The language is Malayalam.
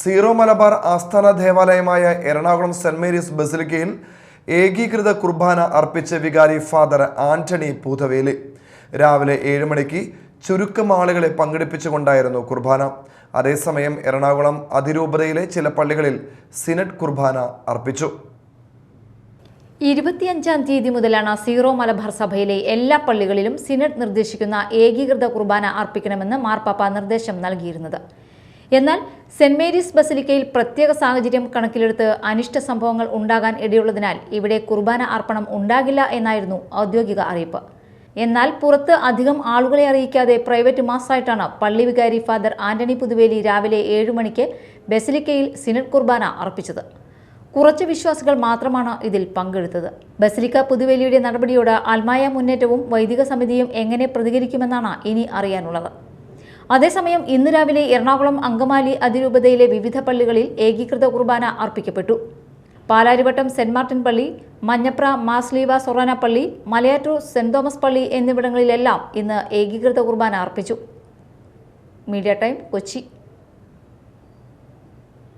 സീറോ മലബാർ ആസ്ഥാന ദേവാലയമായ എറണാകുളം സെന്റ് മേരീസ് ബസിലിക്കയിൽ ഏകീകൃത കുർബാന അർപ്പിച്ച വികാരി ഫാദർ ആന്റണി പൂതവേലി. രാവിലെ ഏഴ് മണിക്ക് ചുരുക്കം ആളുകളെ പങ്കെടുപ്പിച്ചുകൊണ്ടായിരുന്നു കുർബാന. അതേസമയം എറണാകുളം അതിരൂപതയിലെ ചില പള്ളികളിൽ സിനറ്റ് കുർബാന അർപ്പിച്ചു. ഇരുപത്തിയഞ്ചാം തീയതി മുതലാണ് സീറോ മലബാർ സഭയിലെ എല്ലാ പള്ളികളിലും സിനറ്റ് നിർദ്ദേശിക്കുന്ന ഏകീകൃത കുർബാന അർപ്പിക്കണമെന്ന് മാർപ്പാപ്പ നിർദ്ദേശം നൽകിയിരുന്നത്. എന്നാൽ സെന്റ് മേരീസ് ബസിലിക്കയിൽ പ്രത്യേക സാഹചര്യം കണക്കിലെടുത്ത് അനിഷ്ട സംഭവങ്ങൾ ഉണ്ടാകാൻ ഇടയുള്ളതിനാൽ ഇവിടെ കുർബാന അർപ്പണം ഉണ്ടാകില്ല എന്നായിരുന്നു ഔദ്യോഗിക അറിയിപ്പ്. എന്നാൽ പുറത്ത് അധികം ആളുകളെ അറിയിക്കാതെ പ്രൈവറ്റ് മാസായിട്ടാണ് പള്ളി വികാരി ഫാദർ ആന്റണി പുതുവേലി രാവിലെ ഏഴു മണിക്ക് ബസിലിക്കയിൽ സിനഡ് കുർബാന അർപ്പിച്ചത്. കുറച്ച് വിശ്വാസികൾ മാത്രമാണ് ഇതിൽ പങ്കെടുത്തത്. ബസിലിക്ക പുതുവേലിയുടെ നടപടിയോട് ആത്മായ മുന്നേറ്റവും വൈദിക സമിതിയും എങ്ങനെ പ്രതികരിക്കുമെന്നാണ് ഇനി അറിയാനുള്ളത്. അതേസമയം ഇന്ന് രാവിലെ എറണാകുളം അങ്കമാലി അതിരൂപതയിലെ വിവിധ പള്ളികളിൽ ഏകീകൃത കുർബാന അർപ്പിക്കപ്പെട്ടു. പാലാരിവട്ടം സെന്റ് മാർട്ടിൻ പള്ളി മഞ്ഞപ്ര മാസ്ലീവ സൊറാന പള്ളി മലയാറ്റൂർ സെന്റ് തോമസ് പള്ളി എന്നിവിടങ്ങളിലെല്ലാം ഇന്ന് ഏകീകൃത കുർബാന അർപ്പിച്ചു. Media time Kochi.